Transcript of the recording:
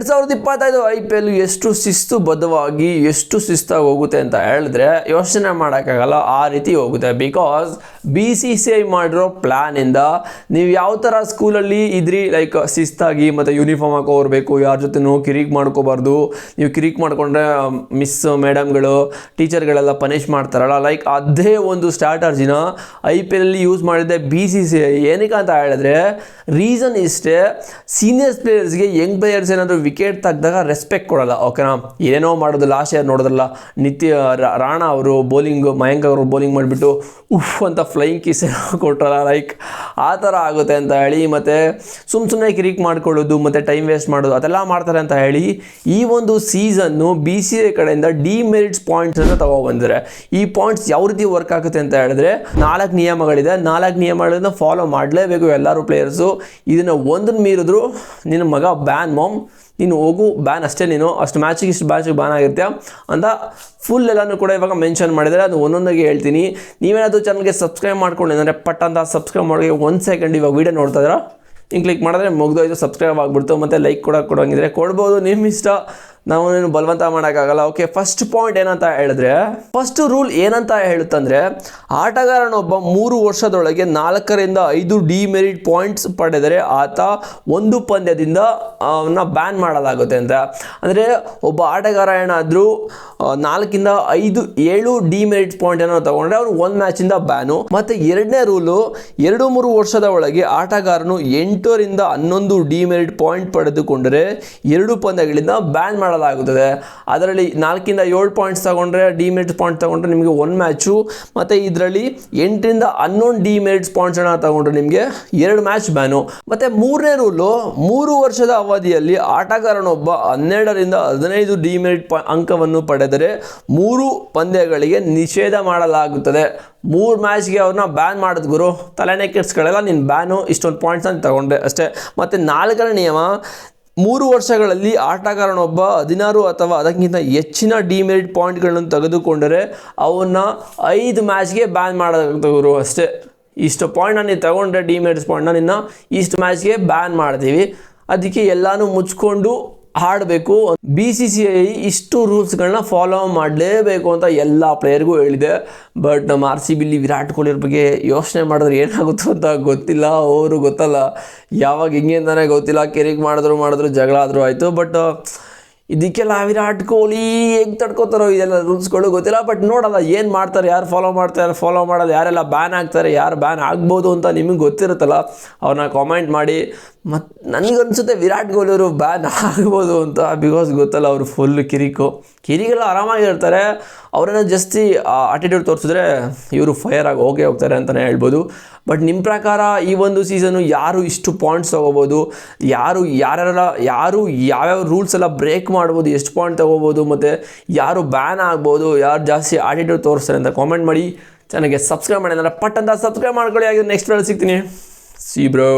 ಎರಡು ಸಾವಿರದ ಇಪ್ಪತ್ತೈದು ಐ ಪಿ ಎಲ್ ಎಷ್ಟು ಶಿಸ್ತು ಬದ್ಧವಾಗಿ ಎಷ್ಟು ಶಿಸ್ತಾಗಿ ಹೋಗುತ್ತೆ ಅಂತ ಹೇಳಿದ್ರೆ ಯೋಚನೆ ಮಾಡೋಕ್ಕಾಗಲ್ಲ, ಆ ರೀತಿ ಹೋಗುತ್ತೆ. Because B C C I ಮಾಡಿರೋ ಪ್ಲ್ಯಾನಿಂದ ನೀವು ಯಾವ ಥರ ಸ್ಕೂಲಲ್ಲಿ ಇದ್ರಿ ಲೈಕ್ ಶಿಸ್ತಾಗಿ ಮತ್ತು ಯೂನಿಫಾರ್ಮ್ ಹಾಕೋ ಬರಬೇಕು ಯಾರ ಜೊತೆನೂ ಕಿರಿಕ್ ಮಾಡ್ಕೋಬಾರ್ದು. ನೀವು ಕಿರಿಕ್ ಮಾಡಿಕೊಂಡ್ರೆ ಮಿಸ್ ಮೇಡಮ್ಗಳು ಟೀಚರ್ಗಳೆಲ್ಲ ಪನಿಷ್ ಮಾಡ್ತಾರಲ್ಲ. ಲೈಕ್ ಅದೇ ಒಂದು ಸ್ಟ್ರಾಟರ್ಜಿನ ಐ ಪಿ ಎಲ್ಲಿ ಯೂಸ್ ಮಾಡಿದ್ದೆ ಬಿ ಸಿ ಸಿ ಐ ಏನಕ್ಕೆ ಅಂತ ಹೇಳಿದ್ರೆ ರೀಸನ್ ಇಷ್ಟೇ ಸೀನಿಯರ್ಸ್ ಪ್ಲೇಯರ್ಸ್ಗೆ ಯಂಗ್ ಪ್ಲೇಯರ್ಸ್ ಏನಾದರೂ ವಿಕೆಟ್ ತೆಗ್ದಾಗ ರೆಸ್ಪೆಕ್ಟ್ ಕೊಡಲ್ಲ. ಓಕೆನಾ? ಏನೇನೋ ಮಾಡೋದು ಲಾಸ್ಟ್ ಇಯರ್ ನೋಡಿದ್ರಲ್ಲ. ನಿತ್ಯ ರಾಣಾ ಅವರು ಬೌಲಿಂಗು ಮಯಾಂಕ್ ಅವರು ಬೌಲಿಂಗ್ ಮಾಡಿಬಿಟ್ಟು, ಉಫ್ ಅಂತ ಫ್ಲೈಯಿಂಗ್ ಕಿಸ್ ಕೊಟ್ರಲ್ಲ ಲೈಕ್ ಆ ಥರ ಆಗುತ್ತೆ ಅಂತ ಹೇಳಿ ಮತ್ತು ಸುಮ್ಮ ಸುಮ್ಮನೆ ಕಿರಿಕ್ ಮಾಡ್ಕೊಳ್ಳೋದು, ಮತ್ತು ಟೈಮ್ ವೇಸ್ಟ್ ಮಾಡೋದು, ಅದೆಲ್ಲ ಮಾಡ್ತಾರೆ ಅಂತ ಹೇಳಿ ಈ ಒಂದು ಸೀಸನ್ನು ಬಿ ಸಿ ಎ ಕಡೆಯಿಂದ ಡಿಮೆರಿಟ್ಸ್ ಪಾಯಿಂಟ್ಸ್ ಅಂತ ತಗೊಬಂದಿದ್ದಾರೆ ಈ ಪಾಯಿಂಟ್ಸ್ ಯಾವ ರೀತಿ ವರ್ಕ್ ಆಗುತ್ತೆ ಅಂತ ಹೇಳಿದ್ರೆ ನಾಲ್ಕು ನಿಯಮಗಳಿದೆ. ನಾಲ್ಕು ನಿಯಮಗಳನ್ನು ಫಾಲೋ ಮಾಡಲೇಬೇಕು ಎಲ್ಲರೂ ಪ್ಲೇಯರ್ಸು ಇದನ್ನು ಒಂದನ್ನು ಮೀರಿದ್ರು ನಿನ್ನ ಮಗ ಬ್ಯಾನ್ ಮಾಮ್ ನೀನು ಹೋಗು ಬ್ಯಾನ್ ಅಷ್ಟೇ ನೀನು. ಅಷ್ಟು ಮ್ಯಾಚಿಗೆ ಇಷ್ಟು ಮ್ಯಾಚಿಗೆ ಬ್ಯಾನ್ ಆಗಿರ್ತೀಯ? ಅಂತ ಫುಲ್ ಎಲ್ಲನೂ ಕೂಡ ಇವಾಗ ಮೆನ್ಷನ್ ಮಾಡಿದರೆ ಅದು ಒಂದೊಂದಾಗಿ ಹೇಳ್ತೀನಿ. ನೀವೇನಾದರೂ ಚಾನಲ್ಗೆ ಸಬ್ಸ್ಕ್ರೈಬ್ ಮಾಡ್ಕೊಂಡಿದ್ರೆ ಪಟ್ ಅಂತ ಸಬ್ಸ್ಕ್ರೈಬ್ ಮಾಡಿ ಒಂದು ಸೆಕೆಂಡ್ ಇವಾಗ ವೀಡಿಯೋ ನೋಡ್ತಾ ಇದ್ದೀರಾ? ಹಿಂಗೆ ಕ್ಲಿಕ್ ಮಾಡಿದ್ರೆ ಮುಗ್ದೋಯ್ತು ಸಬ್ಸ್ಕ್ರೈಬ್ ಆಗಿಬಿಡ್ತು, ಮತ್ತು ಲೈಕ್ ಕೂಡ ಕೊಡೋಂಗಿದ್ರೆ ಕೊಡ್ಬೋದು. ನಿಮ್ಮ ಇಷ್ಟ ನಾವು ಏನು ಬಲವಂತ ಮಾಡೋಕ್ಕಾಗಲ್ಲ. ಓಕೆ ಫಸ್ಟ್ ಪಾಯಿಂಟ್ ಏನಂತ ಹೇಳಿದ್ರೆ ಫಸ್ಟ್ ರೂಲ್ ಏನಂತ ಹೇಳುತ್ತಂದ್ರೆ ಆಟಗಾರನೊಬ್ಬ ಮೂರು ವರ್ಷದೊಳಗೆ ನಾಲ್ಕರಿಂದ ಐದು ಡಿಮೆರಿಟ್ ಪಾಯಿಂಟ್ಸ್ ಪಡೆದರೆ ಆತ ಒಂದು ಪಂದ್ಯದಿಂದ ಅವನ್ನ ಬ್ಯಾನ್ ಮಾಡಲಾಗುತ್ತೆ ಅಂತ. ಅಂದರೆ ಒಬ್ಬ ಆಟಗಾರ ಏನಾದರೂ ನಾಲ್ಕಿಂದ ಐದು, ಏಳು ಡಿಮೆರಿಟ್ ಪಾಯಿಂಟ್ ಏನೋ ತಗೊಂಡ್ರೆ ಅವನು ಒಂದು ಮ್ಯಾಚಿಂದ ಬ್ಯಾನು ಮತ್ತು ಎರಡನೇ ರೂಲು ಎರಡು ಮೂರು ವರ್ಷದ ಒಳಗೆ ಆಟಗಾರನು ಎಂಟರಿಂದ ಹನ್ನೊಂದು ಡಿಮೆರಿಟ್ ಪಾಯಿಂಟ್ ಪಡೆದುಕೊಂಡರೆ ಎರಡು ಪಂದ್ಯಗಳಿಂದ ಬ್ಯಾನ್ ಮಾಡಲಾಗುತ್ತದೆ ಅದರಲ್ಲಿ ನಾಲ್ಕಿಂದ ಏಳು ಪಾಯಿಂಟ್ಸ್ ತಗೊಂಡ್ರೆ ಡಿಮೆರಿಟ್ ಪಾಯಿಂಟ್ ತಗೊಂಡ್ರೆ ನಿಮಗೆ ಒಂದು ಮ್ಯಾಚು ಮತ್ತು ಇದರಲ್ಲಿ ಎಂಟರಿಂದ ಹನ್ನೊಂದು ಡಿಮೆರಿಟ್ಸ್ ಪಾಯಿಂಟ್ಸನ್ನು ತಗೊಂಡ್ರೆ ನಿಮಗೆ ಎರಡು ಮ್ಯಾಚ್ ಬ್ಯಾನು ಮತ್ತು ಮೂರನೇ ರೂಲು ಮೂರು ವರ್ಷದ ಅವಧಿಯಲ್ಲಿ ಆಟಗಾರನೊಬ್ಬ ಹನ್ನೆರಡರಿಂದ ಹದಿನೈದು ಡಿಮೆರಿಟ್ ಅಂಕವನ್ನು ಪಡೆದರೆ ಮೂರು ಪಂದ್ಯಗಳಿಗೆ ನಿಷೇಧ ಮಾಡಲಾಗುತ್ತದೆ. ಮೂರು ಮ್ಯಾಚ್ಗೆ ಅವ್ರನ್ನ ಬ್ಯಾನ್ ಮಾಡಿದ್ ಗುರು. ತಲೆನೇ ಕೆಡ್ಸ್ಕೊಳ್ಳಲ್ಲ, ನೀನು ಬ್ಯಾನು ಇಷ್ಟೊಂದು ಪಾಯಿಂಟ್ಸ್ ಅಂತ ತಗೊಂಡೆ ಅಷ್ಟೇ. ಮತ್ತು ನಾಲ್ಕನೇ ನಿಯಮ ಮೂರು ವರ್ಷಗಳಲ್ಲಿ ಆಟಗಾರನೊಬ್ಬ ಹದಿನಾರು ಅಥವಾ ಅದಕ್ಕಿಂತ ಹೆಚ್ಚಿನ ಡಿಮೆರಿಟ್ ಪಾಯಿಂಟ್ಗಳನ್ನು ತೆಗೆದುಕೊಂಡರೆ ಅವನ್ನ ಐದು ಮ್ಯಾಚ್ಗೆ ಬ್ಯಾನ್ ಮಾಡೋದು ಅಷ್ಟೇ. ಇಷ್ಟು ಪಾಯಿಂಟ್ನ ನೀನು ತಗೊಂಡ್ರೆ ಡಿಮೆರಿಟ್ಸ್ ಪಾಯಿಂಟ್ನ ನಿನ್ನ ಇಷ್ಟು ಮ್ಯಾಚ್ಗೆ ಬ್ಯಾನ್ ಮಾಡ್ತೀವಿ. ಅದಕ್ಕೆ ಎಲ್ಲನೂ ಮುಚ್ಕೊಂಡು ಆಡಬೇಕು ಬಿ ಸಿ ಸಿ ಐ ಇಷ್ಟು ರೂಲ್ಸ್ಗಳನ್ನ ಫಾಲೋ ಮಾಡಲೇಬೇಕು ಅಂತ ಎಲ್ಲ ಪ್ಲೇಯರ್ಗೂ ಹೇಳಿದೆ. ಬಟ್ ನಮ್ಮ ಆರ್ ಸಿ ಬಿಲಿ ವಿರಾಟ್ ಕೊಹ್ಲಿ ಬಗ್ಗೆ ಯೋಚನೆ ಮಾಡಿದ್ರೆ ಏನಾಗುತ್ತೋ ಅಂತ ಗೊತ್ತಿಲ್ಲ, ಅವರು ಗೊತ್ತಲ್ಲ. ಯಾವಾಗ ಹಿಂಗೆ ಅಂತಾನೆ ಗೊತ್ತಿಲ್ಲ ಕೆರಿಗೆ ಮಾಡಿದ್ರು ಮಾಡಿದ್ರು ಜಗಳ ಆದರೂ ಆಯಿತು. ಬಟ್ ಇದಕ್ಕೆಲ್ಲ ವಿರಾಟ್ ಕೊಹ್ಲಿ ಹೆಂಗೆ ತಡ್ಕೋತಾರೋ ಇದೆಲ್ಲ ರೂಲ್ಸ್ಗಳು ಗೊತ್ತಿಲ್ಲ ಬಟ್ ನೋಡಲ್ಲ ಏನು ಮಾಡ್ತಾರೆ, ಯಾರು ಫಾಲೋ ಮಾಡ್ತಾರೆ ಫಾಲೋ ಮಾಡೋದು, ಯಾರೆಲ್ಲ ಬ್ಯಾನ್ ಆಗ್ತಾರೆ, ಯಾರು ಬ್ಯಾನ್ ಆಗ್ಬೋದು ಅಂತ ನಿಮಗೆ ಗೊತ್ತಿರುತ್ತಲ್ಲ, ಅವ್ರನ್ನ ಕಾಮೆಂಟ್ ಮಾಡಿ. ಮತ್ತು ನನಗನ್ಸುತ್ತೆ ವಿರಾಟ್ ಕೊಹ್ಲಿ ಅವರು ಬ್ಯಾನ್ ಆಗ್ಬೋದು ಅಂತ ಬಿಕಾಸ್ ಗೊತ್ತಲ್ಲ ಅವರು ಫುಲ್ ಕಿರಿಕು. ಕಿರಿಗೆಲ್ಲ ಆರಾಮಾಗಿರ್ತಾರೆ ಅವರನ್ನ ಜಾಸ್ತಿ ಆಟಿಟ್ಯೂಡ್ ತೋರಿಸಿದ್ರೆ ಇವರು ಫೈರ್ ಆಗಿ ಹೋಗೇ ಹೋಗ್ತಾರೆ ಅಂತಲೇ ಹೇಳ್ಬೋದು. ಬಟ್ ನಿಮ್ಮ ಪ್ರಕಾರ ಈ ಒಂದು ಸೀಸನು ಯಾರು ಇಷ್ಟು ಪಾಯಿಂಟ್ಸ್ ತೊಗೋಬೋದು? ಯಾರು ಯಾರ್ಯಾರ ಯಾರು ಯಾವ್ಯಾವ ರೂಲ್ಸ್ ಎಲ್ಲ ಬ್ರೇಕ್ ಮಾಡ್ಬೋದು? ಎಷ್ಟು ಪಾಯಿಂಟ್ ತೊಗೋಬೋದು? ಮತ್ತು ಯಾರು ಬ್ಯಾನ್ ಆಗ್ಬೋದು? ಯಾರು ಜಾಸ್ತಿ ಆಟಿಟ್ಯೂಡ್ ತೋರಿಸ್ತಾರೆ ಅಂತ ಕಾಮೆಂಟ್ ಮಾಡಿ. ಚೆನ್ನಾಗಿ ಸಬ್ಸ್ಕ್ರೈಬ್ ಮಾಡಿ ಅಂದರೆ ಪಟ್ ಅಂತ ಸಬ್ಸ್ಕ್ರೈಬ್ ಮಾಡ್ಕೊಳ್ಳಿ. ಹಾಗೆ ನೆಕ್ಸ್ಟ್ ಸಿಗ್ತೀನಿ. C bro